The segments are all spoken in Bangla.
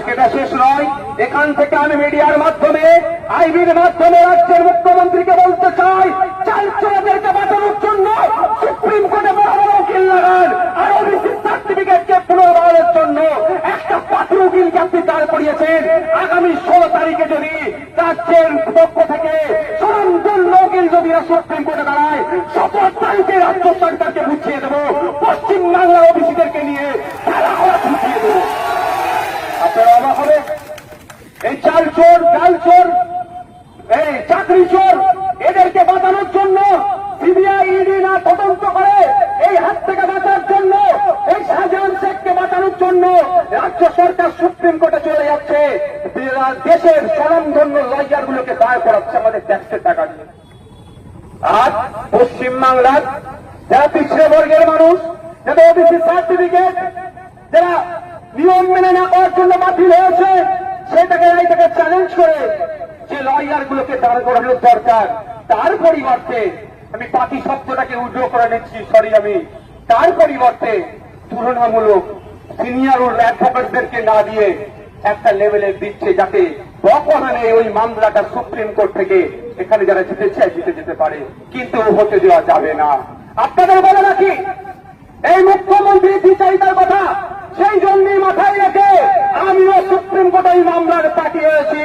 আজকে এটা শেষ নয়। এখান থেকে আমি মিডিয়ার মাধ্যমে, আইবির মাধ্যমে রাজ্যের মুখ্যমন্ত্রীকে বলতে চাই চাল বাঁচানোর জন্য সুপ্রিম কোর্টে বড় বড় উকিল লাগান, আর ওবিসি সার্টিফিকেটকে পুনর্বহালের জন্য একটা পাত্র উকিলকে আপনি দাঁড় করিয়েছেন। আগামী ষোলো তারিখে যদি রাজ্যের পক্ষ থেকে সরঞ্জন উকিল যদি সুপ্রিম কোর্টে দাঁড়ায়, শপথ তারিখে রাজ্য সরকারকে বুঝিয়ে দেবো পশ্চিম বাংলার ওবিসিদেরকে নিয়ে খেলা করা বুঝিয়ে দেবো আপনারা অবাক হবে এই চাল চোর ডাল চোর এই চাকরি চোর এদেরকে বাঁচানোর জন্য সিবিআই ইডি না তদন্ত করে এই হাত থেকে বাঁচার জন্য এই শাহজাহান শেখকে বাঁচানোর জন্য রাজ্য সরকার সুপ্রিম কোর্টে চলে যাচ্ছে। দেশের স্বনামধন্য লয়ার গুলোকে দায় করাচ্ছে আমাদের ট্যাক্সের টাকা দিয়ে আজ পশ্চিমবাংলার যারা পিছিয়ে বর্গের মানুষ, যাদের ওবিসি সার্টিফিকেট, যারা নিয়ম মেনে না করার জন্য বাতিল হয়েছে, সেটাকে এইটাকে চ্যালেঞ্জ করে যে লয়ার গুলোকে দাঁড় করানোর দরকার। তার পরিবর্তে আমি বাকি শব্দটাকে উজ্জ্ব করে নিচ্ছি সরি আমি। তার পরিবর্তে তুলনামূলক সিনিয়র অ্যাডভোকেটদেরকে না দিয়ে একটা লেভেলে দিচ্ছে যাতে বর্তমানে ওই মামলাটা সুপ্রিম কোর্ট থেকে এখানে যারা জিতে চায় জিতে যেতে পারে। কিন্তু হতে দেওয়া যাবে না। আপনাদের বলে রাখি, এই মুখ্যমন্ত্রী বিচারিতার কথা সেই জন্যই মাথায় রেখে আমিও সুপ্রিম কোর্টে এই মামলার পাঠিয়েছি।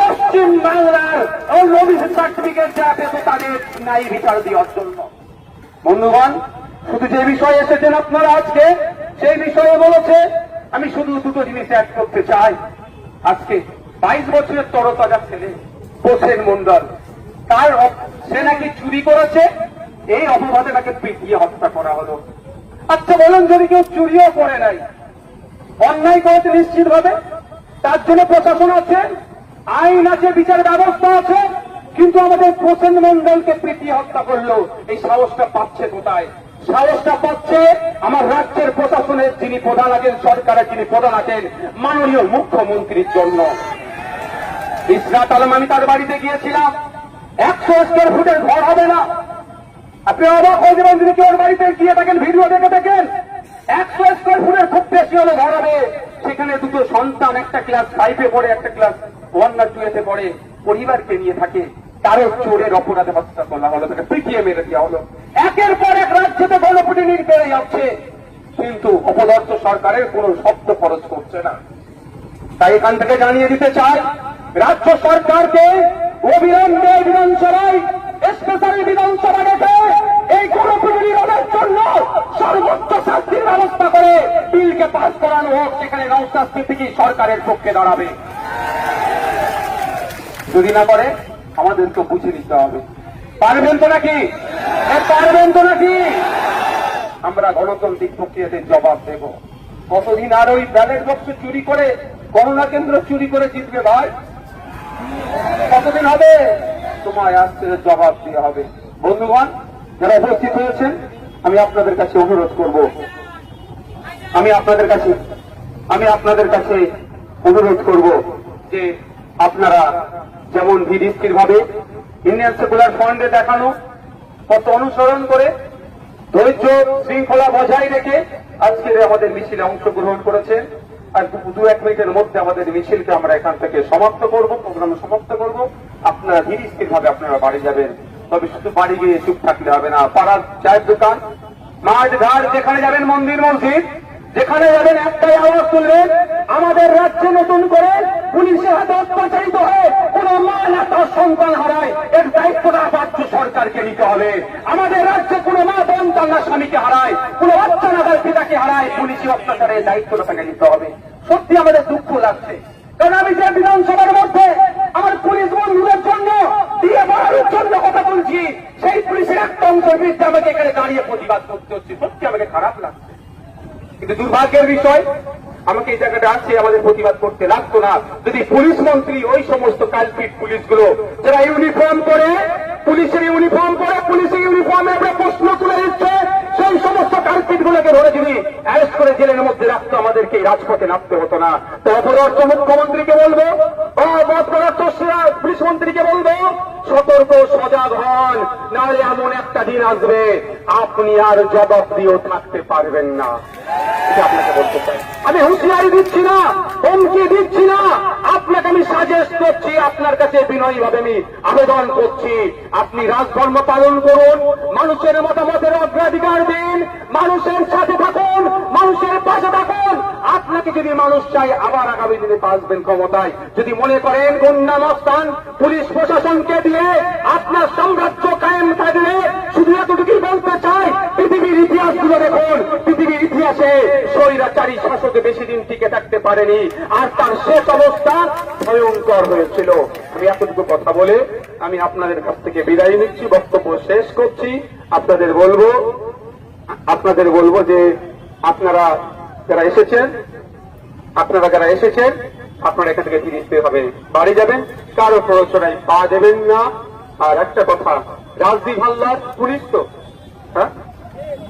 পশ্চিম বাংলার ওই নবীস সার্টিফিকেট যা পেতে তাদের নাই বিচার দেওয়ার জন্য। বন্ধুগণ, শুধু যে বিষয়ে এসেছেন আপনারা আজকে সেই বিষয়ে বলেছে, আমি শুধু দুটো জিনিস অ্যাড করতে চাই। আজকে বাইশ বছরের তরতাজা ছেলে, হোসেন মন্ডল। তার সে নাকি চুরি করেছে? এই অপবাদে তাকে পিটিয়ে হত্যা করা হলো। আচ্ছা বলুন, যদি কেউ চুরিও করে নাই, অন্যায় করেছে নিশ্চিত ভাবে তার জন্য প্রশাসন আছে, আইন আছে, বিচার ব্যবস্থা আছে, কিন্তু আমাদের প্রসেন মন্ডলকে প্রীতি হত্যা করল। এই সাহসটা পাচ্ছে কোথায়? সাহসটা পাচ্ছে। আমার রাজ্যের প্রশাসনের যিনি প্রধান আছেন, সরকারের যিনি প্রধান আছেন, মাননীয় মুখ্যমন্ত্রীর জন্য। ইসরাত আলম, আমি তার বাড়িতে গিয়েছিলাম। একশো স্কোয়ার ফুটের ঘর হবে না। আপনি অবাক হয়ে যাবেন যদি কেউ বাড়িতে গিয়ে থাকেন ভিডিও দেখে থাকেন একশো স্কোয়ার ফুটের খুব বেশি হলে ঘর হবে। সেখানে দুটো সন্তান, একটা ক্লাস ফাইভে পড়ে, একটা ক্লাস ওয়ান না টুয়েতে পড়ে। পরিবারকে নিয়ে থাকে। তারও চোরের অপরাধে হত্যা করা হলো, তাকে পিটিয়ে মেরে দেওয়া হলো। একের পর এক রাজ্যতে গণপিটি বেড়ে যাচ্ছে, কিন্তু অপদর্থ সরকারের কোনো শব্দ খরচ করছে না। তাই এখান থেকে জানিয়ে দিতে চাই, রাজ্য সরকারকে অবিলম্বে বিধানসভায় স্পেশাল বিধানসভা ডেকে এই গণপিটি নিরোধের জন্য সর্বোচ্চ শাস্তির ব্যবস্থা করে বিলকে পাস করানো হোক, সেখানে নৌসাদ সিদ্দিকি সরকারের পক্ষে দাঁড়াবে। যদি না করে আমাদেরকে বুঝে নিতে হবে। পারবেন তো নাকি? পারবেন তো নাকি? আমরা গণতান্ত্রিক প্রক্রিয়াতে জবাব দেব। কতদিন আর ওই ব্যালেট বক্স চুরি করে, গণনা কেন্দ্র চুরি করে জিতবে ভাই? কতদিন হবে? তোমায় আসতে জবাব দিয়ে হবে। বন্ধুগণ, যারা উপস্থিত হয়েছেন, আমি আপনাদের কাছে অনুরোধ করব। আমি আপনাদের কাছে, আমি আপনাদের কাছে অনুরোধ করব যে আপনারা যেমন বিধিষ্ঠির ভাবে ইন্ডিয়ান সেকুলার ফ্রন্টে দেখানো কত অনুসরণ করে ধৈর্য শৃঙ্খলা বজায় রেখে আজকের আমাদের মিছিলে অংশগ্রহণ করেছেন। আর দু এক মিনিটের মধ্যে আমাদের মিছিলকে আমরা এখান থেকে সমাপ্ত করব, প্রোগ্রাম সমাপ্ত করব। আপনারা ধীর স্থির ভাবে আপনারা বাড়ি যাবেন। তবে শুধু বাড়ি গিয়ে চুপ থাকলে হবে না, পাড়ার চায়ের দোকান, মাঠ ঘাট যেখানে যাবেন মন্দির, মসজিদ যেখানে যাবেন একটাই আওয়াজ তুলবেন, আমাদের রাজ্যে নতুন করে পুলিশের হাতে অত্যাচারিত হয়ে কোন মা না তার সন্তান হারায়। এর দায়িত্বটা রাজ্য সরকারকে নিতে হবে। আমাদের রাজ্যে কোনো মা বোন তার না স্বামীকে হারায়, কোন বাচ্চা না তার পিতাকে হারায়, পুলিশি অত্যাচারের দায়িত্বটা তাকে নিতে হবে। সত্যি আমাদের দুঃখ লাগছে। কারণ আমি যে বিধানসভার মধ্যে আমার পুলিশ বন্ধুদের জন্য দিয়ে বাড়ানোর জন্য কথা বলছি, সেই পুলিশের একটা অংশের বিরুদ্ধে আমাকে এখানে দাঁড়িয়ে প্রতিবাদ করতে হচ্ছে। সত্যি আমাকে খারাপ লাগছে। কিন্তু দুর্ভাগ্যের বিষয়, আমাকে এই জায়গাটা আছে আমাদের প্রতিবাদ করতে লাগতো না। যদি পুলিশ মন্ত্রী ওই সমস্ত কালপিট পুলিশগুলো, যারা ইউনিফর্ম করে পুলিশের ইউনিফর্ম করে পুলিশের ইউনিফর্মে আমরা প্রশ্ন তুলে দিচ্ছে, সেই সমস্ত কালপিট গুলোকে ধরে যদি অ্যারেস্ট করে জেলের মধ্যে রাখতো, আমাদেরকে রাজপথে নামতে হতো না। তো অপরাধ মুখ্যমন্ত্রীকে বলব পুলিশ মন্ত্রীকে বলব, সতর্ক, সজাগ হন, নাহলে এমন একটা দিন আসবে, আপনি আর জবাব দিয়েও থাকতে পারবেন না। আপনাকে আমি হুঁশিয়ারি দিচ্ছি না, হুমকি দিচ্ছি না। আপনাকে আমি সাজেস্ট করছি, আপনার কাছে বিনয়ী ভাবে আমি আবেদন করছি। আপনি রাজধর্ম পালন করুন, মানুষের মতামতের অগ্রাধিকার দিন, মানুষের সাথে থাকুন, মানুষের পাশে থাকুন। আপনাকে যদি মানুষ চাই আবার আগামী দিনে আসবেন ক্ষমতায়। যদি মনে করেন, গুন্ডা মস্তান, পুলিশ প্রশাসনকে দিয়ে আপনার সাম্রাজ্য কায়েম থাকবে শুধু এতটুকুই বলতে চাই, পৃথিবীর ইতিহাসগুলো দেখুন। পৃথিবীর ইতিহাসে স্বৈরাচারী শাসক বেশি দিন টিকে থাকতে পারেনি, আর তার শেষ অবস্থা ভয়ঙ্কর হয়েছিল। আমি এতটুকু কথা বলে আমি আপনাদের কাছ থেকে বিদায় নিচ্ছি, বক্তব্য শেষ করছি। আপনাদের বলব আপনাদের বলব যে আপনারা যারা এসেছেন আপনারা যারা এসেছেন, আপনারা এখান থেকে ফিরে আসতে হবে। বাড়ি যাবেন, কারও প্ররোচনায় পা দেবেন না। আর একটা কথা, রাজদীপ হাল্লার পুলিশ তো হ্যাঁ?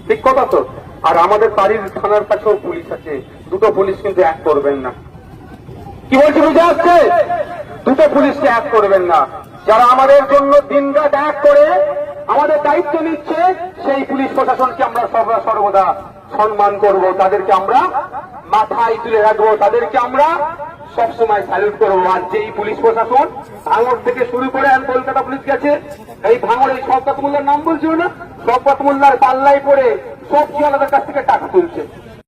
ঠিক কথা তো? আর আমাদের বাড়ির থানার কাছেও পুলিশ আছে। দুটো পুলিশ কিন্তু এক করবেন না। কি বলছি বুঝে আসছে দুটো পুলিশকে এক করবেন না। যারা আমাদের জন্য দিনরাত এক করে আমাদের দায়িত্ব নিচ্ছে, সেই পুলিশ প্রশাসনকে আমরা সর্বদা সম্মান করব। তাদেরকে আমরা মাথায় তুলে রাখব তাদেরকে আমরা। সবসময় স্যালুট করব। আর যেই পুলিশ প্রশাসন ভাঙড় থেকে শুরু করে আর কলকাতা পুলিশ গেছে, এই ভাঙড় এই শওকত মোল্লার নাম বলছিল না? শওকত মোল্লার পাল্লাই পড়ে সব জিয়ালাদের কাছ থেকে টাকা তুলছে।